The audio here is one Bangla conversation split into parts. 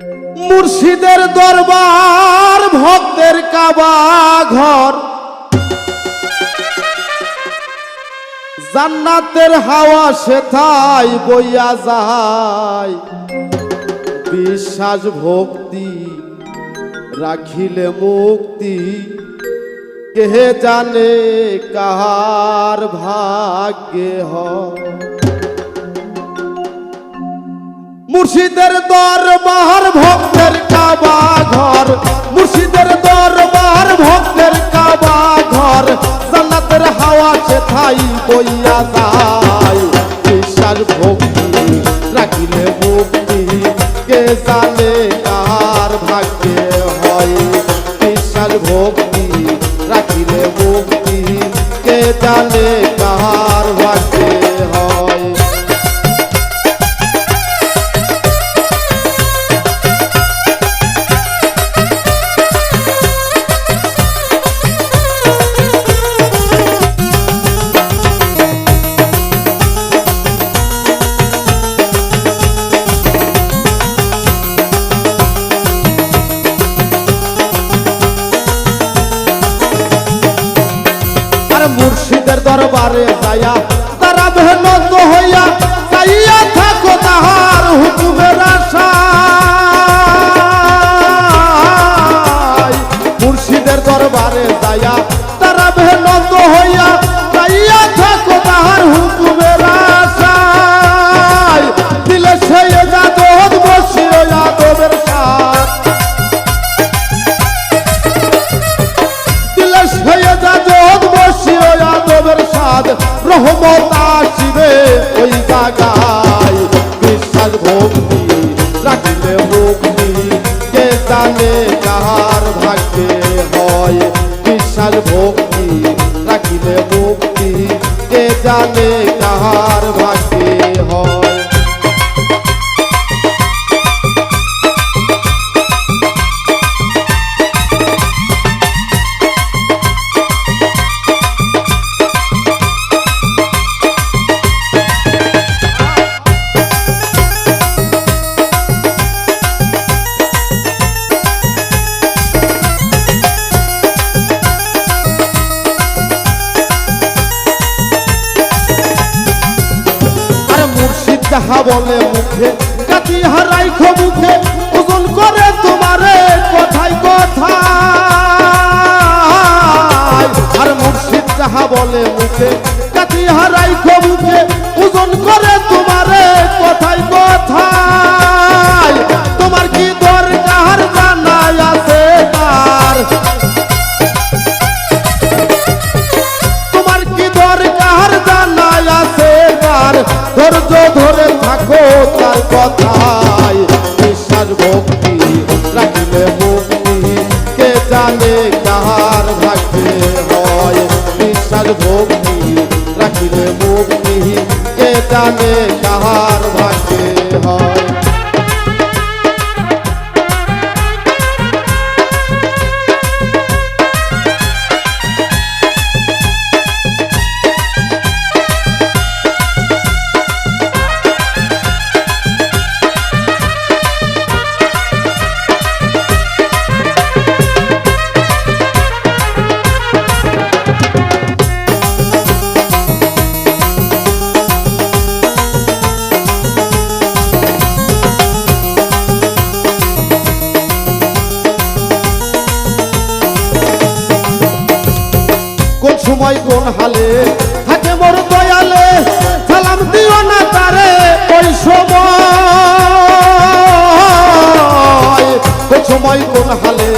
মুর্শিদের দরবার, ভক্তের কাবা ঘর। জান্নাতের হাওয়া সেথায় বইয়া যায়। বিশ্বাস ভক্তি রাখিলে মুক্তি। কে জানে কাহার ভাগ্যে হয়? মুর্শিদের দরবার ভক্তের কাবা ঘর। মুর্শিদের দরবার ভক্তের কাবা ঘর। জান্নাতের হাওয়া সেথাই বইয়া যায়। বিশ্বাস ভক্তি রাখিলে মুক্তি, কে জানে কার ভাগ্যে হয়। বিশ্বাস ভক্তি রাখিলে মুক্তি, কে জানে মুর্শিদের দরবারে যায়া তারা ভেনত হইয়া চাইয়া ভক্তি রাখিলে মুক্তি কে জানে কাহার ভাগ্যে হয় বিশ্বাস ভক্তি, রাখিলে মুক্তি কে জানে কাহার যাহা বলে মুখে কাটি হারাই মুখে ওজন করে তোমারে। সময় কোন হালে? থাকে মোর দয়ালে, সালাম দিও না তারে ওই সময়। সময় কোন হালে?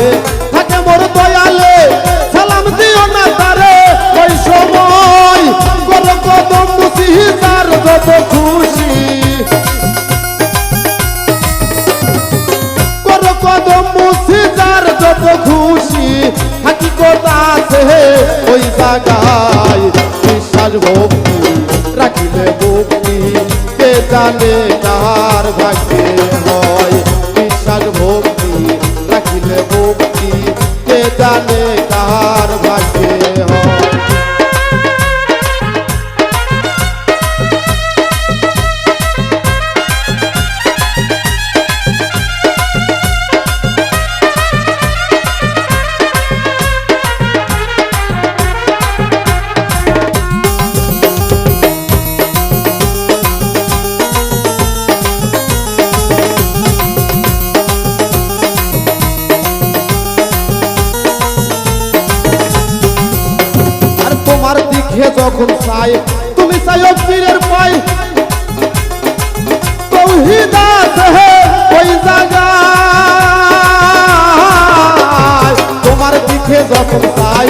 যখন চাই? তুমি চাইও পীরের পাই। তোমার দিকে যখন চাই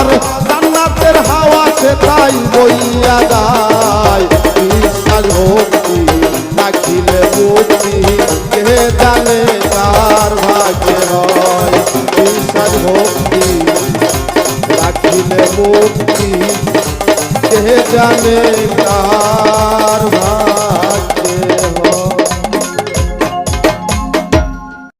ঘর জান্নাতের হাওয়া সে তাই বইয়া যায়। বিশ্বাস ভক্তি থাকিলে বুদ্ধি, কে জানে তার ভাগ্যে হয় বিশ্বাস ভক্তি থাকিলে মুক্তি কে জানে কার